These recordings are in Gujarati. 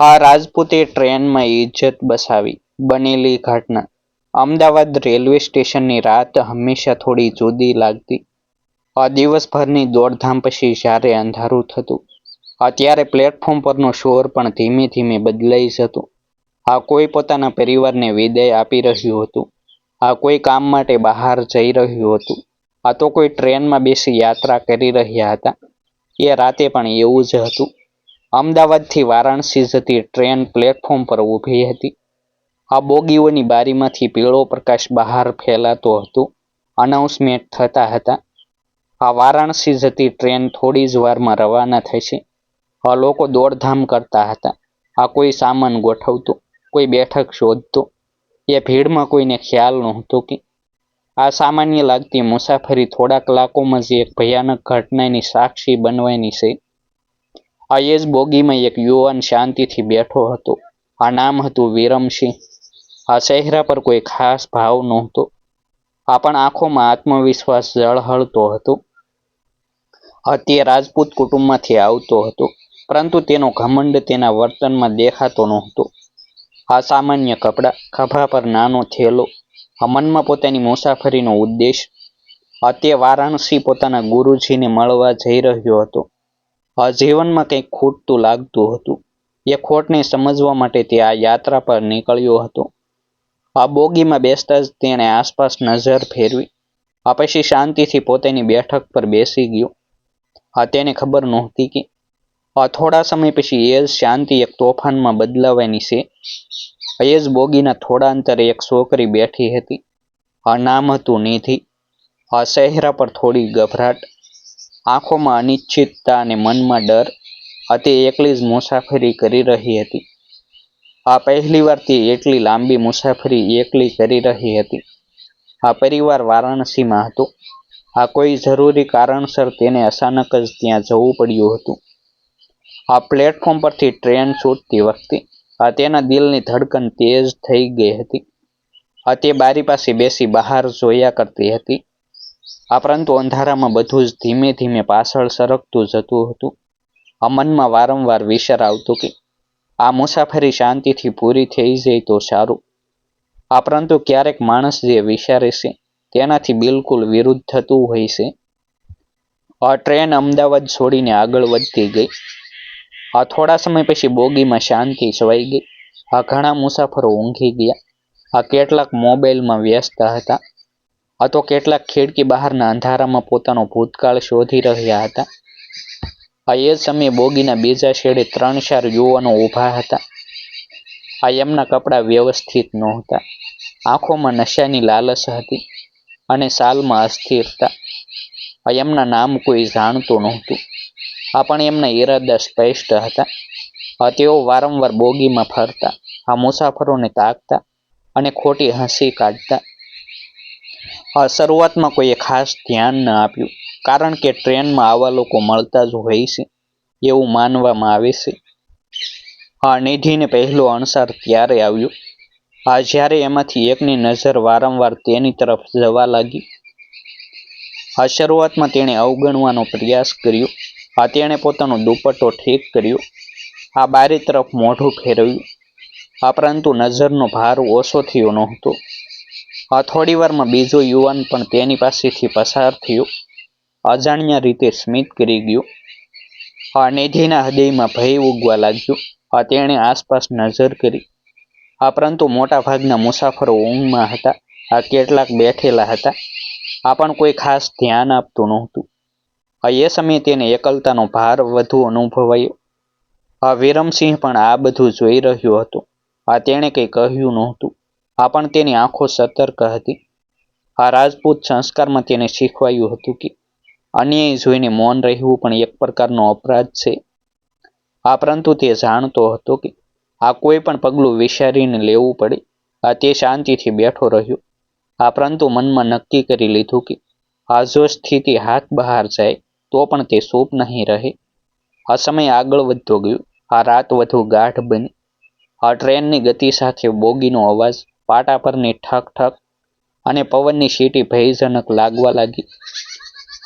આ રાજપૂતે ટ્રેનમાં ઇજ્જત બસાવી બનેલી ઘટના. અમદાવાદ રેલવે સ્ટેશનની રાત હંમેશા થોડી જુદી લાગતી. આ દિવસભરની દોડધામ પછી જ્યારે અંધારું થતું, અત્યારે પ્લેટફોર્મ પરનો શોર પણ ધીમે ધીમે બદલાઈ જતો. આ કોઈ પોતાના પરિવારને વિદાય આપી રહ્યું હતું, આ કોઈ કામ માટે બહાર જઈ રહ્યું હતું, આ તો કોઈ ટ્રેનમાં બેસી યાત્રા કરી રહ્યા હતા. એ રાતે પણ એવું જ હતું. અમદાવાદથી વારાણસી જતી ટ્રેન પ્લેટફોર્મ પર ઊભી હતી. આ બોગીઓની બારીમાંથી પીળો પ્રકાશ બહાર ફેલાતો હતો. અનાઉન્સમેન્ટ થતા હતા. આ વારાણસી જતી ટ્રેન થોડી જ વારમાં રવાના થશે. આ લોકો દોડધામ કરતા હતા. આ કોઈ સામાન ગોઠવતો, કોઈ બેઠક શોધતો. એ ભીડમાં કોઈને ખ્યાલ નહોતો કે આ સામાન્ય લાગતી મુસાફરી થોડા કલાકોમાં જ એક ભયાનક ઘટનાની સાક્ષી બનવાની છે. આ એ જ બોગીમાં એક યુવાન શાંતિથી બેઠો હતો. આ નામ હતું વિરમસિંહ. આ ચહેરા પર કોઈ ખાસ ભાવ નહોતો. આ પણ આંખોમાં આત્મવિશ્વાસ ઝળહળતો હતો. આ રાજપૂત કુટુંબમાંથી આવતો હતો, પરંતુ તેનો ઘમંડ તેના વર્તનમાં દેખાતો નહોતો. આ સામાન્ય કપડાં, ખભા પર નાનો થેલો, આ મનમાં પોતાની મુસાફરીનો ઉદ્દેશ અત્યે વારાણસી પોતાના ગુરુજીને મળવા જઈ રહ્યો હતો. જીવનમાં કંઈક ખૂટતું લાગતું હતું. એ ખોટને સમજવા માટે તે આ યાત્રા પર નીકળ્યો હતો. આ બોગીમાં બેસતા જ તેણે આસપાસ નજર ફેરવી. આ પછી શાંતિથી પોતાની બેઠક પર બેસી ગયો. આ તેને ખબર નહોતી કે આ થોડા સમય પછી એ જ શાંતિ એક તોફાનમાં બદલાવાની છે. એ જ બોગીના થોડા અંતરે એક છોકરી બેઠી હતી. આ નામ હતું નિધિ. આ ચહેરા પર થોડી ગભરાટ આંખોમાં અનિશ્ચિતતા અને મનમાં ડર આ તે એકલી જ મુસાફરી કરી રહી હતી. આ પહેલીવાર તે એટલી લાંબી મુસાફરી એકલી કરી રહી હતી. આ પરિવાર વારાણસીમાં હતો. આ કોઈ જરૂરી કારણસર તેને અચાનક જ ત્યાં જવું પડ્યું હતું. આ પ્લેટફોર્મ પરથી ટ્રેન છૂટતી વખતે આ તેના દિલની ધડકન તેજ થઈ ગઈ હતી. આ તે બારી પાસે બેસી બહાર જોયા કરતી હતી. આ પરંતુ અંધારામાં બધું જ ધીમે ધીમે પાછળ સરકતું જતું હતું. અમનમાં વારંવાર વિચાર આવતો કે આ મુસાફરી શાંતિથી પૂરી થઈ જાય તો સારું. આ પરંતુ ક્યારેક માણસ જે વિચારે છે, તેનાથી બિલકુલ વિરુદ્ધ થતું હોય છે. આ ટ્રેન અમદાવાદ છોડીને આગળ વધતી ગઈ. આ થોડા સમય પછી બોગીમાં શાંતિ છવાઈ ગઈ. આ ઘણા મુસાફરો ઊંઘી ગયા. આ કેટલાક મોબાઈલમાં વ્યસ્ત હતા. આ તો કેટલાક ખિડકી બહારના અંધારામાં પોતાનો ભૂતકાળ શોધી રહ્યા હતા. આ એ સમયે બોગીના બીજા છેડે ત્રણ ચાર યુવાનો ઊભા હતા. આ એમના કપડાં વ્યવસ્થિત નહોતા. આંખોમાં નશાની લાલચ હતી અને સાલમાં અસ્થિરતા. આ એમના નામ કોઈ જાણતું નહોતું. આ પણ એમના ઈરાદા સ્પષ્ટ હતા. આ તેઓ વારંવાર બોગીમાં ફરતા. આ મુસાફરોને તાકતા અને ખોટી હસી કાઢતા. શરૂઆતમાં કોઈએ ખાસ ધ્યાન ન આપ્યું, કારણ કે ટ્રેનમાં આવા લોકો મળતા જ હોય છે, એવું માનવામાં આવે છે. આ નિધિને પહેલો અણસાર ત્યારે આવ્યો. આ જ્યારે એમાંથી એકની નજર વારંવાર તેની તરફ જવા લાગી. આ શરૂઆતમાં તેણે અવગણવાનો પ્રયાસ કર્યો. આ તેણે પોતાનો દુપટ્ટો ઠીક કર્યો. આ બારી તરફ મોઢું ફેરવ્યું. આ પરંતુ નજરનો ભાર ઓછો થયો નહોતો. થોડી વારમાં બીજો યુવાન પણ તેની પાસેથી પસાર થયો. અજાણ્યા રીતે સ્મિત કરી ગયો. આ નિધિના હૃદયમાં ભય ઉગવા લાગ્યો. આ તેણે આસપાસ નજર કરી. આ પરંતુ મોટા ભાગના મુસાફરો ઊંઘમાં હતા. આ કેટલાક બેઠેલા હતા. આ પણ કોઈ ખાસ ધ્યાન આપતું નહોતું. આ એ સમયે તેને એકલતાનો ભાર વધુ અનુભવાયો. આ વિરમસિંહ પણ આ બધું જોઈ રહ્યો હતો. આ તેણે કંઈ કહ્યું નહોતું. આ પણ તેની આંખો સતર્ક હતી. આ રાજપૂત સંસ્કારમાં તેને શીખવાયું હતું કે અન્યાય જોઈને મૌન રહેવું પણ એક પ્રકારનો અપરાધ છે. આ પરંતુ તે જાણતો હતો કે આ કોઈ પણ પગલું વિચારીને લેવું પડે. આ તે શાંતિથી બેઠો રહ્યો. આ પરંતુ મનમાં નક્કી કરી લીધું કે આ જો સ્થિતિ હાથ બહાર જાય, તો પણ તે સૂપ નહીં રહે. આ સમય આગળ વધતો ગયો. આ રાત વધુ ગાઢ બની. આ ટ્રેનની ગતિ સાથે બોગીનો અવાજ પાટા પરની ઠક ઠક અને પવનની સીટી ભયજનક લાગવા લાગી.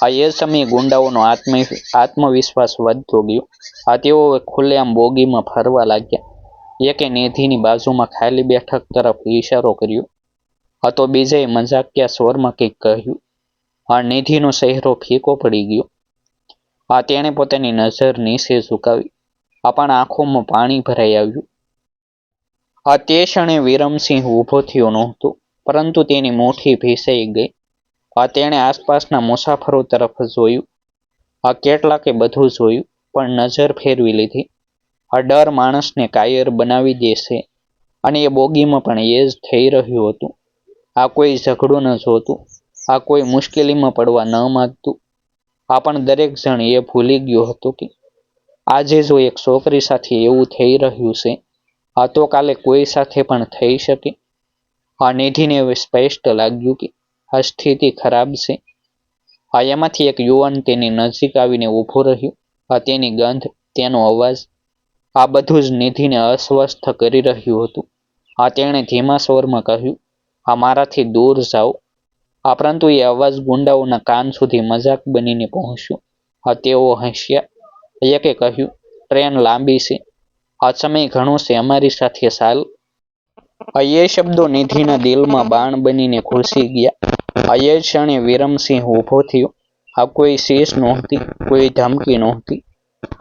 આ એ સમયે ગુંડાઓનો આત્મ, આત્મવિશ્વાસ વધતો ગયો. આ તેઓ ખુલ્લેઆમ બોગીમાં ફરવા લાગ્યા. એકે નિધિની બાજુમાં ખાલી બેઠક તરફ ઈશારો કર્યો. હતો બીજાએ મજાકિયા સ્વરમાં કંઈક કહ્યું. આ નિધિનો ચહેરો ફીકો પડી ગયો. આ તેણે પોતાની નજર નીચે ઝુકાવી. આ પણ આંખોમાં પાણી ભરાઈ આવ્યું. આ તે ક્ષણે વિરમસિંહ ઊભો થયો નહોતો, પરંતુ તેની મુઠ્ઠી ભીસાઈ ગઈ. આ તેણે આસપાસના મુસાફરો તરફ જોયું. આ કેટલાકે બધું જોયું, પણ નજર ફેરવી લીધી. આ ડર માણસને કાયર બનાવી દેશે, અને એ બોગીમાં પણ એ જ થઈ રહ્યું હતું. આ કોઈ ઝઘડો ન જોતું, આ કોઈ મુશ્કેલીમાં પડવા ન માગતું. આ પણ દરેક જણ એ ભૂલી ગયો હતો કે, આજે જો એક છોકરી સાથે એવું થઈ રહ્યું છે આ તો કાલે કોઈ સાથે પણ થઈ શકે. આ નિધિને હવે સ્પષ્ટ લાગ્યું કે આ સ્થિતિ ખરાબ છે. આ એમાંથી એક યુવાન તેની નજીક આવીને ઊભો રહ્યો. આ તેની ગંધ, તેનો અવાજ, આ બધું જ નિધિને અસ્વસ્થ કરી રહ્યું હતું. આ તેણે ધીમા સ્વરમાં કહ્યું, આ મારાથી દૂર જાઓ. આ પરંતુ એ અવાજ ગુંડાઓના કાન સુધી મજાક બનીને પહોંચ્યો. આ તેઓ હસ્યા. એકે કહ્યું, ટ્રેન લાંબી છે. સમય ઘણો છે અમારી સાથે ચાલ અયે શબ્દો નિધિના દિલમાં બાણ બનીને ઘૂસી ગયા. અયે ક્ષણે વિરમસિંહ ઊભો થયો. આ કોઈ શેષ નહોતી, કોઈ ધમકી નહોતી.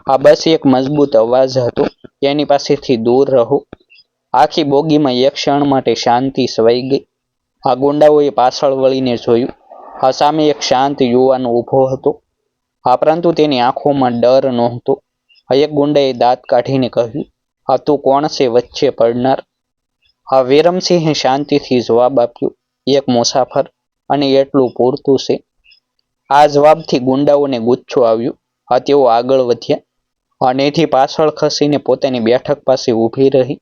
આ બસ એક મજબૂત અવાજ હતો. એની પાસેથી દૂર રહો. આખી બોગીમાં એક ક્ષણ માટે શાંતિ સવાઈ ગઈ. આ ગુંડાઓએ પાછળ વળીને જોયું. આ સામે એક શાંત યુવાન ઊભો હતો. આ પરંતુ તેની આંખોમાં ડર નહોતો. આ એક ગુંડાએ દાંત કાઢીને કહ્યું આ તું કોણ છે વચ્ચે પડનાર? આ વિરમસિંહે શાંતિથી જવાબ આપ્યો, એક મુસાફર, અને એટલું પૂરતું છે. આ જવાબથી ગુંડાઓને ગુચ્છો આવ્યો, આ તેઓ આગળ વધ્યા અનેથી પાછળ ખસીને પોતાની બેઠક પાસે ઊભી રહી.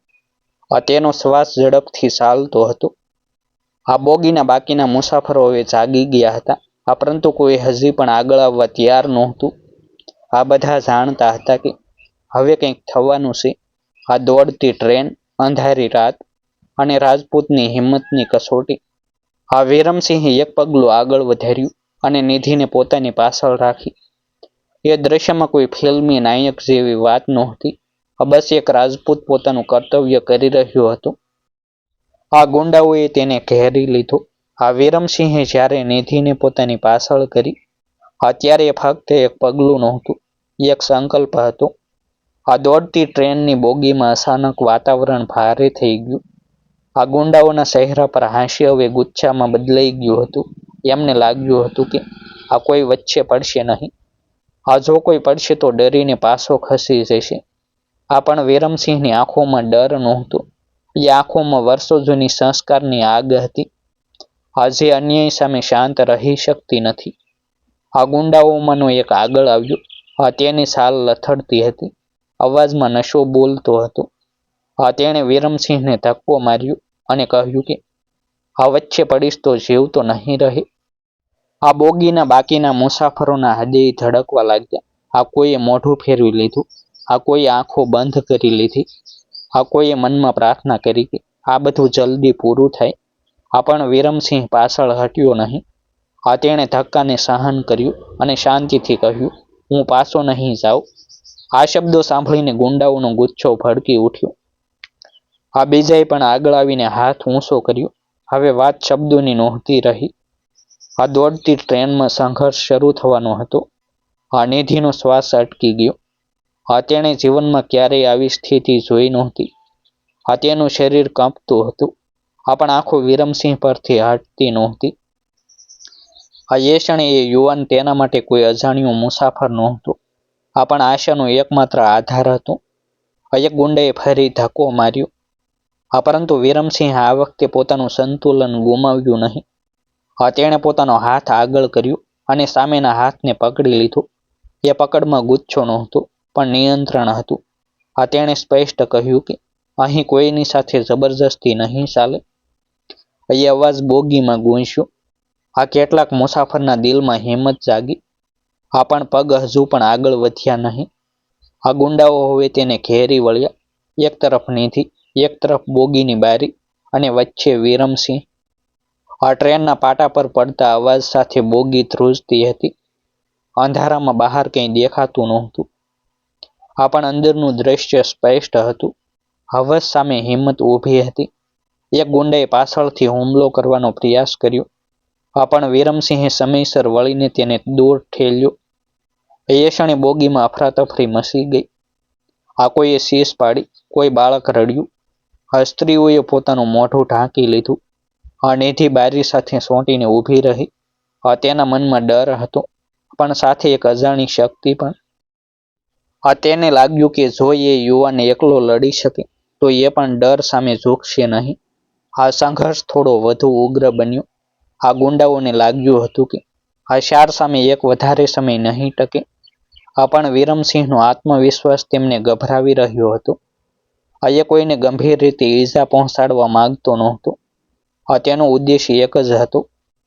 આ તેનો શ્વાસ ઝડપથી ચાલતો હતો. આ બોગીના બાકીના મુસાફરો હવે જાગી ગયા હતા, આ પરંતુ કોઈ હજી પણ આગળ આવવા તૈયાર નહોતું. આ બધા જાણતા હતા કે હવે કંઈક થવાનું છે. આ દોડતી ટ્રેન, અંધારી રાત અને રાજપૂતની હિંમતની કસોટી. આ વિરમસિંહે એક પગલું આગળ વધાર્યું અને નિધિને પોતાની પાછળ રાખી. એ દ્રશ્યમાં કોઈ ફિલ્મી નાયક જેવી વાત નહોતી. આ બસ એક રાજપૂત પોતાનું કર્તવ્ય કરી રહ્યો હતો. આ ગુંડાઓએ તેને ઘેરી લીધો. આ વિરમસિંહે જ્યારે નિધિને પોતાની પાછળ કરી અત્યારે ફક્ત એક પગલું નહોતું, એક સંકલ્પ હતો. આ દોડતી ટ્રેનની બોગીમાં અચાનક વાતાવરણ ભારે થઈ ગયું. આ ગુંડાઓના ચહેરા પર હાંસી હવે ગુચ્છામાં બદલાઈ ગયું હતું. એમને લાગ્યું હતું કે આ કોઈ વચ્ચે પડશે નહીં. આ જો કોઈ પડશે તો ડરીને પાછો ખસી જશે. આ પણ વિરમસિંહની આંખોમાં ડર નહોતો. એ આંખોમાં વર્ષો જૂની સંસ્કારની આગ હતી. આજે અન્યાય સામે શાંત રહી શકતી નથી. આ ગુંડાઓમાંનો એક આગળ આવ્યો. આ તેની સાલ લથડતી હતી. અવાજમાં નશો બોલતો હતો. આ તેણે વિરમસિંહને ધક્કો માર્યો અને કહ્યું કે, આ વચ્ચે પડીશ તો જીવતો નહીં રહે. આ બોગીના બાકીના મુસાફરોના હૃદય ધડકવા લાગ્યા. આ કોઈએ મોઢું ફેરવી લીધું. આ કોઈએ આંખો બંધ કરી લીધી. આ કોઈએ મનમાં પ્રાર્થના કરી કે, આ બધું જલ્દી પૂરું થાય. આ પણ વિરમસિંહ પાછળ હટ્યો નહીં. આ તેણે ધક્કાને સહન કર્યું અને શાંતિથી કહ્યું, હું પાછો નહીં જાઉં. આ શબ્દો સાંભળીને ગુંડાઓનો ગુચ્છો ભડકી ઉઠ્યો. આ બીજાએ પણ આગળ આવીને હાથ ઊંચો કર્યો. હવે વાત શબ્દોની નહોતી રહી. આ દોડતી ટ્રેનમાં સંઘર્ષ શરૂ થવાનો હતો. આ નિધિનો શ્વાસ અટકી ગયો. આ તેણે જીવનમાં ક્યારેય આવી સ્થિતિ જોઈ નહોતી. આ તેનું શરીર કાંપતું હતું. આ પણ આંખો વિરમસિંહ પરથી હટતી નહોતી. આ એ એ યુવાન તેના માટે કોઈ અજાણ્યો મુસાફર નહોતો. આ પણ આશાનો એકમાત્ર આધાર હતો. એક ગુંડાએ ફરી ધક્કો માર્યો. આ પરંતુ વિરમસિંહ આ વખતે પોતાનું સંતુલન ગુમાવ્યું નહીં. આ તેણે પોતાનો હાથ આગળ કર્યો અને સામેના હાથને પકડી લીધો. એ પકડમાં ગુચ્છો નહોતો, પણ નિયંત્રણ હતું. આ તેણે સ્પષ્ટ કહ્યું કે અહીં કોઈની સાથે જબરજસ્તી નહીં ચાલે. એ અવાજ બોગીમાં ગૂંજ્યો આ કેટલાક મુસાફરના દિલમાં હિંમત જાગી. આ પણ પગ હજુ પણ આગળ વધ્યા નહીં. આ ગુંડાઓ હવે તેને ઘેરી વળ્યા. એક તરફ નીથી એક તરફ બોગીની બારી અને વચ્ચે વિરમસિંહ. આ ટ્રેનના પાટા પર પડતા અવાજ સાથે બોગી ધ્રુજતી હતી. અંધારામાં બહાર કંઈ દેખાતું નહોતું. આ પણ અંદરનું દ્રશ્ય સ્પષ્ટ હતું. હવસ સામે હિંમત ઊભી હતી. એક ગુંડાએ પાછળથી હુમલો કરવાનો પ્રયાસ કર્યો. આ પણ વિરમસિંહે સમયસર વળીને તેને દૂર ઠેલ્યો. એ ક્ષણે બોગીમાં અફરાતફરી મસી ગઈ. આ કોઈએ શીશ પાડી, કોઈ બાળક રડ્યું. આ સ્ત્રીઓએ પોતાનું મોઢું ઢાંકી લીધું. આ નેધી બારી સાથે સોંટીને ઊભી રહી. આ તેના મનમાં ડર હતો, પણ સાથે એક અજાણી શક્તિ પણ. આ તેને લાગ્યું કે જો એ યુવાન એકલો લડી શકે, તો એ પણ ડર સામે ઝૂકશે નહીં. આ સંઘર્ષ થોડો વધુ ઉગ્ર બન્યો. આ ગુંડાઓને લાગ્યું હતું કે, આ શાર સામે એક વધારે સમય નહીં ટકે. પણ વિરમસિંહનો આત્મવિશ્વાસ તેમને ગભરાવી રહ્યો હતો. આ કોઈને ગંભીર રીતે ઈજા પહોંચાડવા માંગતો નહોતો. તેનો ઉદ્દેશ્ય એક જ હતો,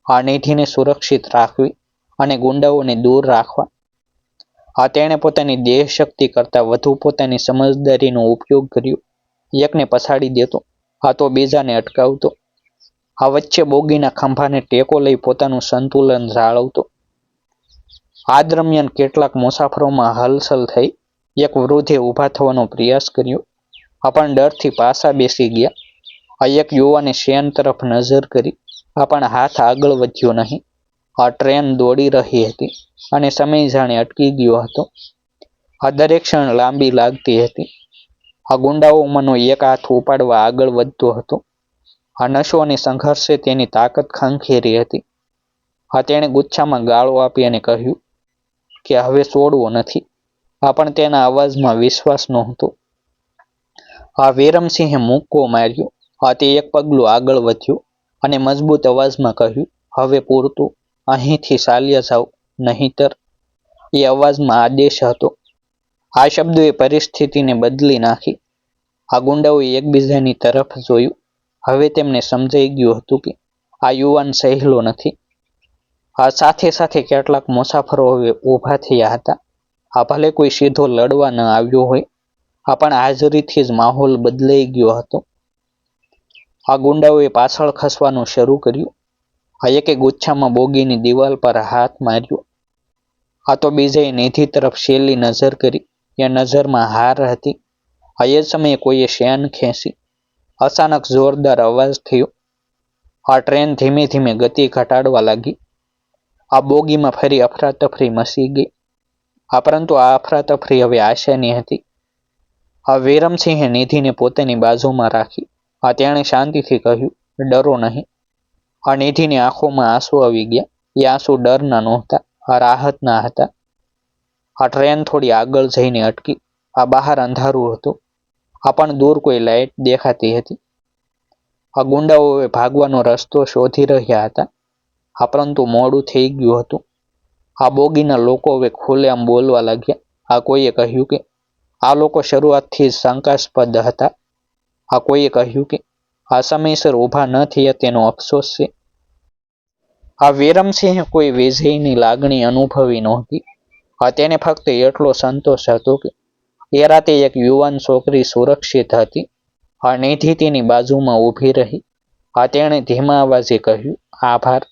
આ નિધિને સુરક્ષિત રાખવી અને ગુંડાઓને દૂર રાખવા. આ તેણે પોતાની દેહશક્તિ કરતાં વધુ પોતાની સમજદારીનો ઉપયોગ કર્યો. એકને પછાડી દેતો, આ તો બીજાને અટકાવતો. આ વચ્ચે બોગીના ખંભાને ટેકો લઈ પોતાનું સંતુલન જાળવતો. આ દરમિયાન કેટલાક મુસાફરોમાં હલચલ થઈ. એક વૃદ્ધે ઊભા થવાનો પ્રયાસ કર્યો. આપણ ડરથી પાછા બેસી ગયા. આ એક યુવાને શેન તરફ નજર કરી. આપણ હાથ આગળ વધ્યો નહીં. આ ટ્રેન દોડી રહી હતી અને સમય જાણે અટકી ગયો હતો. આ દરેક ક્ષણ લાંબી લાગતી હતી. આ ગુંડાઓમાંનો એક હાથ ઉપાડવા આગળ વધતો હતો. આ નશો અને સંઘર્ષે તેની તાકાત ખંખેરી હતી. આ તેણે ગુચ્છામાં ગાળો આપી અને કહ્યું કે હવે છોડવો નથી. આ પણ તેના અવાજમાં વિશ્વાસ નહોતો. આ વિરમસિંહે મૂકવો માર્યો. આ તે એક પગલું આગળ વધ્યો અને મજબૂત અવાજમાં કહ્યું, હવે પૂરતું. અહીંથી ચાલ્યા જાઓ, નહીંતર. એ અવાજમાં આદેશ હતો. આ શબ્દોએ પરિસ્થિતિને બદલી નાખી. આ ગુંડાઓએ એકબીજાની તરફ જોયું. હવે તેમને સમજાઈ ગયું હતું કે આ યુવાન સહેલો નથી. આ સાથે સાથે કેટલાક મુસાફરો ઊભા થયા હતા. આ ભલે કોઈ સીધો લડવા ન આવ્યો હોય, આ પણ હાજરીથી જ માહોલ બદલાઈ ગયો હતો. આ ગુંડાઓએ પાછળ ખસવાનું શરૂ કર્યું. આ એકે ગુચ્છામાં બોગીની દિવાલ પર હાથ માર્યો. આ તો બીજાએ નિધિ તરફ શેલી નજર કરી. એ નજરમાં હાર હતી. આ એ સમયે કોઈએ શેન ખેંચી. અચાનક જોરદાર અવાજ થયો. આ ટ્રેન ધીમે ધીમે ગતિ ઘટાડવા લાગી. આ બોગીમાં ફરી અફરાતફરી મસી ગઈ. આ પરંતુ આ અફરાતફરી હવે આશાની હતી. આ વિરમસિંહે નિધિને પોતાની બાજુમાં રાખી. આ તેણે શાંતિથી કહ્યું, ડરો નહીં. આ નિધિની આંખોમાં આંસુ આવી ગયા. એ આંસુ ડરના નહોતા, આ રાહતના હતા. આ ટ્રેન થોડી આગળ જઈને અટકી. આ બહાર અંધારું હતું. આ પણ દૂર કોઈ લાઇટ દેખાતી હતી. આ ગુંડાઓએ ભાગવાનો રસ્તો શોધી રહ્યા હતા. આ પરંતુ મોડું થઈ ગયું હતું. આ બોગીના લોકો હવે ખુલ્લેઆમ બોલવા લાગ્યા. આ કોઈએ કહ્યું કે, આ લોકો શરૂઆતથી શંકાસ્પદ હતા. આ કોઈએ કહ્યું કે, આ સમયસર ઊભા ન થયા તેનો અફસોસ છે. આ વિરમસિંહે કોઈ વિજયની લાગણી અનુભવી નહોતી. આ તેને ફક્ત એટલો સંતોષ હતો કે, એ રાતે એક યુવાન છોકરી સુરક્ષિત હતી. આ નિધિ તેની બાજુમાં ઊભી રહી. આ તેણે ધીમા અવાજે કહ્યું, આભાર.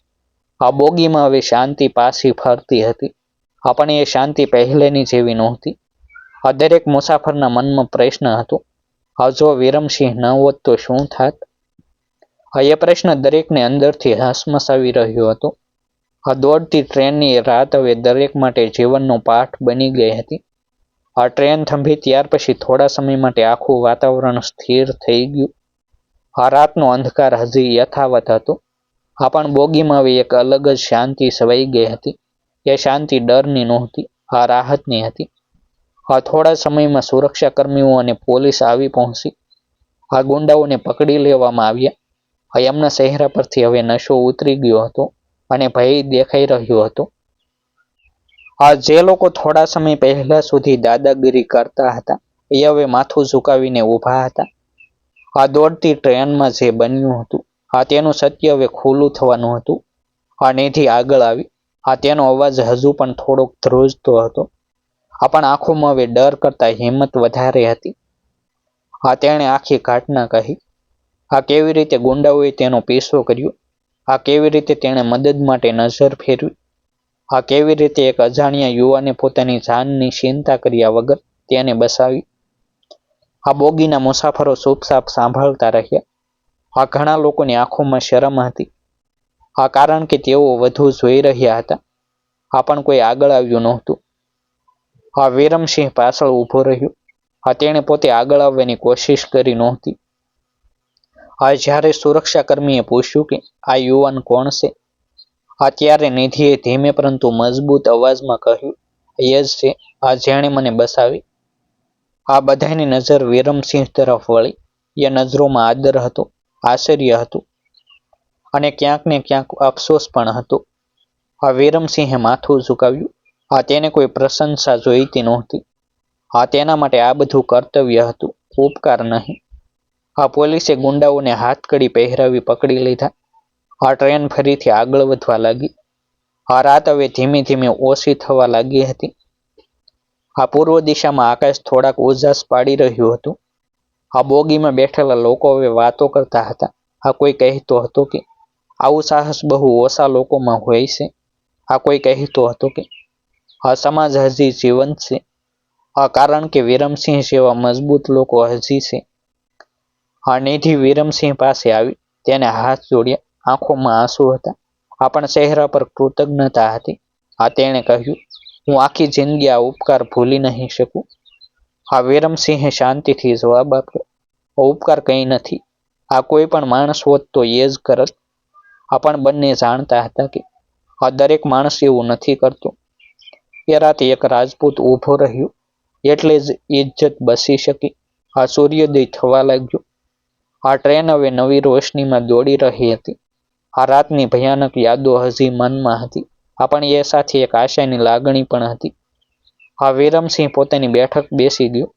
આ બોગીમાં હવે શાંતિ પાછી ફરતી હતી. આપણે એ શાંતિ પહેલેની જેવી નહોતી. આ દરેક મુસાફરના મનમાં પ્રશ્ન હતો, આ જો વિરમસિંહ ન હોત તો શું થાત? આ એ પ્રશ્ન દરેકને અંદરથી હસમસાવી રહ્યો હતો. આ દોડતી ટ્રેનની રાત હવે દરેક માટે જીવનનો પાઠ બની ગઈ હતી. આ ટ્રેન થંભી ત્યાર પછી થોડા સમય માટે આખું વાતાવરણ સ્થિર થઈ ગયું. આ રાતનો અંધકાર હજી યથાવત હતો. આ પણ બોગીમાં હવે એક અલગ જ શાંતિ સવાઈ ગઈ હતી. એ શાંતિ ડરની નહોતી, આ રાહતની હતી. આ થોડા સમયમાં સુરક્ષા કર્મીઓ અને પોલીસ આવી પહોંચી. આ ગુંડાઓને પકડી લેવામાં આવ્યા. એમના ચહેરા પરથી હવે નશો ઉતરી ગયો હતો અને ભય દેખાઈ રહ્યો હતો. આ જે લોકો થોડા સમય પહેલા સુધી દાદાગીરી કરતા હતા, એ હવે માથું ઝુકાવીને ઊભા હતા. આ દોડતી ટ્રેનમાં જે બન્યું હતું આ તેનું સત્ય હવે ખુલ્લું થવાનું હતું. આ નિધિ આગળ આવી. આ તેનો અવાજ હજુ પણ થોડોક ધ્રુજતો હતો. આ પણ આંખોમાં હવે ડર કરતા હિંમત વધારે હતી. આ તેણે આખી ઘટના કહી. આ કેવી રીતે ગુંડાઓએ તેનો પીછો કર્યો? આ કેવી રીતે તેણે મદદ માટે નજર ફેરવી? આ કેવી રીતે એક અજાણ્યા યુવાને પોતાની જાનની ચિંતા કર્યા વગર તેને બસાવી? આ બોગીના મુસાફરો ચૂપચાપ સાંભળતા રહ્યા. આ ઘણા લોકોની આંખોમાં શરમ હતી. આ કારણ કે તેઓ વધુ જોઈ રહ્યા હતા. આ પણ કોઈ આગળ આવ્યું નહોતું. આ વિરમસિંહ પાછળ ઊભો રહ્યો. આ તેણે પોતે આગળ આવવાની કોશિશ કરી નહોતી. આ જ્યારે સુરક્ષાકર્મીએ પૂછ્યું કે આ યુવાન કોણ છે? આ ત્યારે નિધિએ ધીમે પરંતુ મજબૂત અવાજમાં કહ્યું એ છે, આ જેણે મને બસાવી. આ બધાની નજર વિરમસિંહ તરફ વળી. એ નજરોમાં આદર હતો. આશ્ચર્ય હતું. અને ક્યાંક ને ક્યાંક અફસોસ પણ હતો. આ વિરમસિંહે માથું ઝુકાવ્યું. આ તેને કોઈ પ્રશંસા જોઈતી નહોતી. આ તેના માટે આ બધું કર્તવ્ય હતું. ઉપકાર નહીં. આ પોલીસે ગુંડાઓને હાથકડી પહેરાવી પકડી લીધા. આ ટ્રેન ફરીથી આગળ વધવા લાગી. આ રાત હવે ધીમે ધીમે ઓછી થવા લાગી હતી. આ પૂર્વ દિશામાં આકાશ થોડાક ઉજાસ પાડી રહ્યું હતું. આ બોગીમાં બેઠેલા લોકો હવે વાતો કરતા હતા. આ કોઈ કહેતો હતો કે, આવું સાહસ બહુ ઓછા લોકોમાં હોય છે. આ કોઈ કહેતો હતો કે આ સમાજ હજી જીવંત છે. આ કારણ કે વિરમસિંહ જેવા મજબૂત લોકો હજી છે. આ નિધિ વિરમસિંહ પાસે આવી, તેને હાથ જોડ્યા, આંખોમાં આંસુ હતા. આ પણ ચહેરા પર કૃતજ્ઞતા હતી. આ તેણે કહ્યું, હું આખી જિંદગી આ ઉપકાર ભૂલી નહીં શકું. આ વિરમસિંહે શાંતિથી જવાબ આપ્યો. ઉપકાર કંઈ નથી. આ કોઈ પણ માણસ હોત તો એ જ કરત. આપણ બંને જાણતા હતા કે આ દરેક માણસ એવું નથી કરતો. એ રાતે એક રાજપૂત ઊભો રહ્યો. એટલે જ ઇજ્જત બસી શકી. આ સૂર્યોદય થવા લાગ્યો. આ ટ્રેન હવે નવી રોશનીમાં દોડી રહી હતી. આ રાતની ભયાનક યાદો હજી મનમાં હતી. આ પણ એ સાથે એક આશાની લાગણી પણ હતી. આ વિરમસિંહ પોતાની બેઠક બેસી ગયો.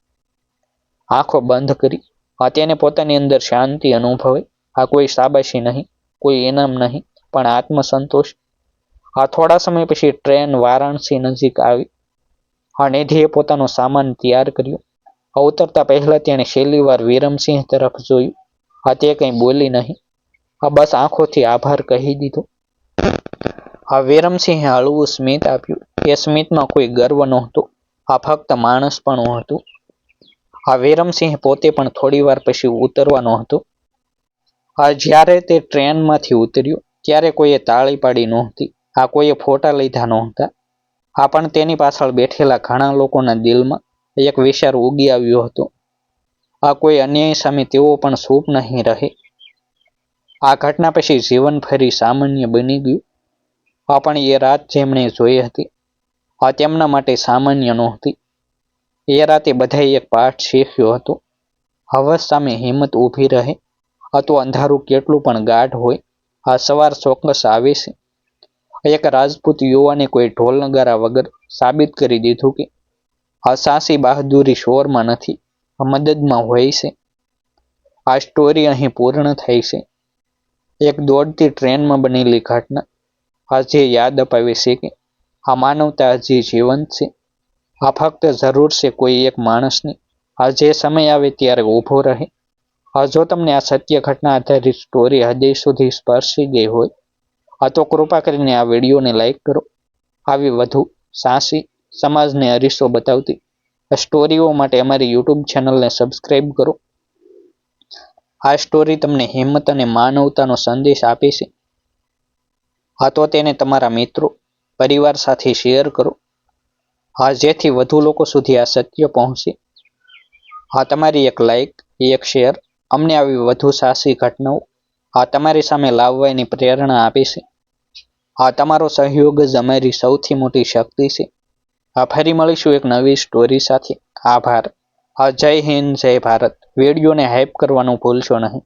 આંખો બંધ કરી. આ તેને પોતાની અંદર શાંતિ અનુભવી. આ કોઈ શાબાશી નહીં, કોઈ ઇનામ નહીં, પણ આત્મસંતોષ. આ થોડા સમય પછી ટ્રેન વારાણસી નજીક આવી. આ નિધિએ પોતાનો સામાન તૈયાર કર્યો. અવતરતા પહેલાં તેણે છેલ્લી વાર વિરમસિંહ તરફ જોયું. આ તે કંઈ બોલી નહીં. આ બસ આંખોથી આભાર કહી દીધો. આ વિરમસિંહે હળવું સ્મિત આપ્યું. એ સ્મિતમાં કોઈ ગર્વ નહોતો. આ ફક્ત માણસ પણ હતું. આ વિરમસિંહ પોતે પણ થોડી વાર પછી ઉતરવાનો હતો. આ જ્યારે તે ટ્રેનમાંથી ઉતર્યો, ત્યારે કોઈએ તાળી પાડી નહોતી, આ કોઈએ ફોટા લીધા નહોતા. આ પણ તેની પાછળ બેઠેલા ઘણા લોકોના દિલમાં એક વિચાર ઉગી આવ્યો હતો. આ કોઈ અન્યાય સામે તેઓ પણ સૂપ નહીં રહે. આ ઘટના પછી જીવન ફરી સામાન્ય બની ગયું. આ પણ એ રાત જેમણે જોઈ હતી. આ તેમના માટે સામાન્ય નહોતી. એ રાતે બધાએ એક પાઠ શીખ્યો હતો. હવસ સામે હિંમત ઊભી રહે તો અંધારું કેટલું પણ ગાઢ હોય, આ સવાર ચોક્કસ આવે છે. એક રાજપૂત યુવાને કોઈ ઢોલ નગારા વગર સાબિત કરી દીધું કે, આ સાસી બહાદુરી શોરમાં નથી, આ મદદમાં હોય છે. આ સ્ટોરી અહીં પૂર્ણ થાય છે. એક દોડતી ટ્રેનમાં બનેલી ઘટના આજે યાદ અપાવે છે કે આ માનવતા હજી જીવંત છે. આ ફક્ત જરૂર છે કોઈ એક માણસની. આ જે સમય આવે ત્યારે ઊભો રહે. આ જો તમને આ સત્ય ઘટના આધારિત સ્ટોરી હૃદય સુધી સ્પર્શી ગઈ હોય, આ તો કૃપા કરીને આ વિડીયોને લાઈક કરો. આવી વધુ સાહસી સમાજને અરીસો બતાવતી આ સ્ટોરીઓ માટે અમારી યુટ્યુબ ચેનલને સબસ્ક્રાઈબ કરો. આ સ્ટોરી તમને હિંમત અને માનવતાનો સંદેશ આપે છે. હા તો તેને તમારા મિત્રો પરિવાર સાથે શેર કરો. હા, જેથી વધુ લોકો સુધી આ સત્ય પહોંચે. હા, તમારી એક લાઈક એક શેર અમને આવી વધુ સાહસી ઘટનાઓ આ તમારી સામે લાવવાની પ્રેરણા આપે છે. આ તમારો સહયોગ જ અમારી સૌથી મોટી શક્તિ છે. આ ફરી મળીશું એક નવી સ્ટોરી સાથે. આભાર. હા, જય હિન્દ, જય ભારત. વિડીયોને હાઇપ કરવાનું ભૂલશો નહીં.